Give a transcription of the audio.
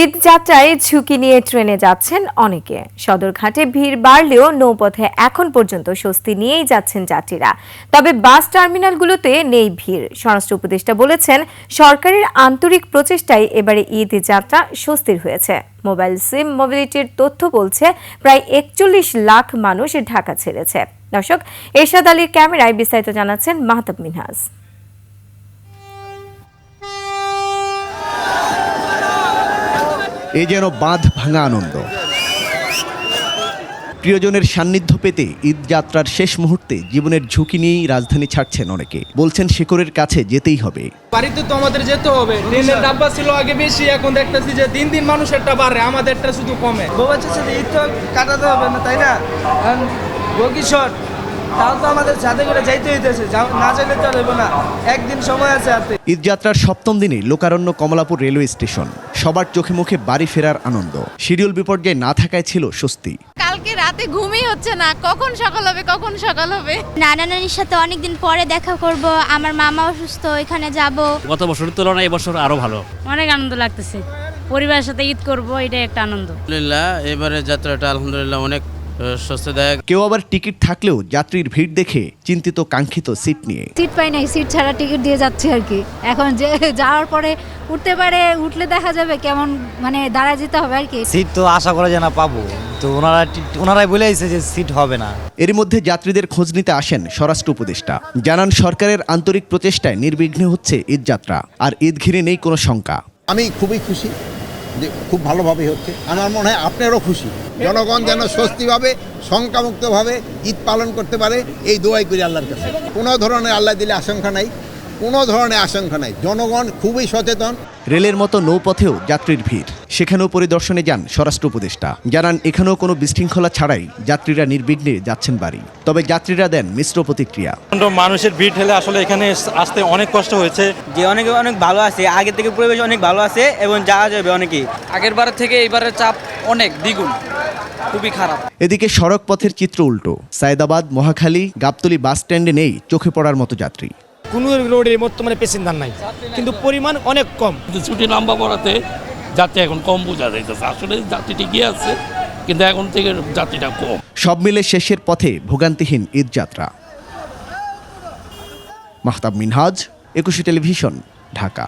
ঈদ যাত্রায় ঝুঁকি নিয়ে ট্রেনে যাচ্ছেন অনেকে। সদরঘাটে ভিড় বাড়লেও নৌপথে এখন পর্যন্ত স্বস্তি নিয়েই যাচ্ছেন যাত্রীরা। তবে বাস টার্মিনালগুলোতে নেই ভিড়। স্বরাষ্ট্র উপদেষ্টা বলেছেন, সরকারের আন্তরিক প্রচেষ্টায় এবারে ঈদ যাত্রা স্বস্তির হয়েছে। মোবাইল সিম মোবিলিটির তথ্য বলছে, প্রায় একচল্লিশ লাখ মানুষ ঢাকা ছেড়েছে। দর্শক, এরশাদ আলীর ক্যামেরায় বিস্তারিত জানাচ্ছেন মাহতাব মিনহাজ এ যেন বাঁধ ভাঙা আনন্দ। প্রিয়জনের সান্নিধ্য পেতে ঈদ যাত্রার শেষ মুহূর্তে জীবনের ঝুঁকি নিয়েই রাজধানী ছাড়ছেন অনেকে। বলছেন শেকরের কাছে যেতেই হবে। বাড়িতে তো আমাদের যেতে হবে। ট্রেনের ডাব্বা ছিল আগে বেশি এখন দেখতেছি যে দিন দিন মানুষেরটা বাড়ে আমাদেরটা শুধু কমে। বাচ্চার সাথে ঈদ তো কাটাতে হবে না তাই না? বকিশট তাও তো আমাদের সাথে করে যাইতে হইতেছে। না চাইলে তো আর না। একদিন সময় আছে হাতে ঈদ যাত্রার সপ্তম দিনে লোকারণ্য কমলাপুর রেলওয়ে স্টেশন। সবার চোখে মুখে বাড়ি ফেরার আনন্দ। শিডিউল বিপর্যয় না থাকায় ছিল স্বস্তি। কালকে রাতে ঘুমই হচ্ছে না। কখন সকাল হবে কখন সকাল হবে? নানা নানির সাথে অনেকদিন পরে দেখা করব। আমার মামা অসুস্থ এখানে যাব। গত বছরের তুলনায় এবছর আরও ভালো। অনেক আনন্দ লাগতেছে। পরিবারের সাথে ঈদ করব এটা একটা আনন্দ। আলহামদুলিল্লাহ এবারে যাত্রাটা আলহামদুলিল্লাহ অনেক স্বস্তিদায়ক। কেউ আবার টিকিট থাকলেও যাত্রীর ভিড় দেখে চিন্তিত কাঙ্ক্ষিত সিট নিয়ে। সিট পাই নাই সিট ছাড়া টিকিট দিয়ে যাচ্ছি আর কি। এখন যে যাওয়ার পরে উঠতে পারে উঠলে দেখা যাবে কেমন মানে দাঁড়ায় যেতে হবে আর কি। সিট তো আশা করা যায় না পাবো। তো ওনারা ওনারাই বলে দিয়েছে যে সিট হবে না। এরই মধ্যে যাত্রীদের খোঁজ নিতে আসেন স্বরাষ্ট্র উপদেষ্টা। জানান সরকারের আন্তরিক প্রচেষ্টায় নির্বিঘ্নে হচ্ছে ঈদ যাত্রা। আর ঈদ ঘিরে নেই কোনো শঙ্কা। আমি খুবই খুশি। যে খুব ভালোভাবেই হচ্ছে। আমার মনে হয় আপনারও খুশি। জনগণ যেন স্বস্তিভাবে, শঙ্কামুক্তভাবে ঈদ পালন করতে পারে, এই দোয়াই করি আল্লাহর কাছে। কোনো ধরনের আল্লাহ দিলে আশঙ্কা নাই, কোনো ধরনের আশঙ্কা নাই। জনগণ খুবই সচেতন। রেলের মতো নৌপথেও যাত্রীর ভিড়। সেখানেও পরিদর্শনে যান স্বরাষ্ট্র উপদেষ্টা। জানান এখানেও কোনো বিশৃঙ্খলা ছাড়াই যাত্রীরা নির্বিঘ্নে যাচ্ছেন বাড়ি। তবে যাত্রীরা দেন মিশ্র প্রতিক্রিয়া। মানুষের ভিড় ঠেলে আসলে এখানে আসতে অনেক কষ্ট হয়েছে। যে অনেক অনেক ভালো আছে। আগে থেকে পরিবেশ অনেক ভালো আছে এবং যাওয়া যাবে অনেকেই। আগের বার থেকে এইবারের চাপ অনেক দ্বিগুণ। খুবই খারাপ। এদিকে সড়ক পথের চিত্র উল্টো। সায়দাবাদ মহাখালী গাবতলী বাস স্ট্যান্ডে নেই চোখে পড়ার মতো যাত্রী। কোনো রোডের বর্তমানে প্যাসেঞ্জার নাই। কিন্তু পরিমাণ অনেক কম। ছুটি লম্বা পড়াতে যাত্রী এখন কম বোঝা যাইতেছে। আসলে যাত্রী ঠিকই আছে কিন্তু এখন থেকে যাত্রীটা কম। সব মিলে শেষের পথে ভোগান্তিহীন ঈদ যাত্রা। মাহতাব মিনহাজ একুশে টেলিভিশন ঢাকা।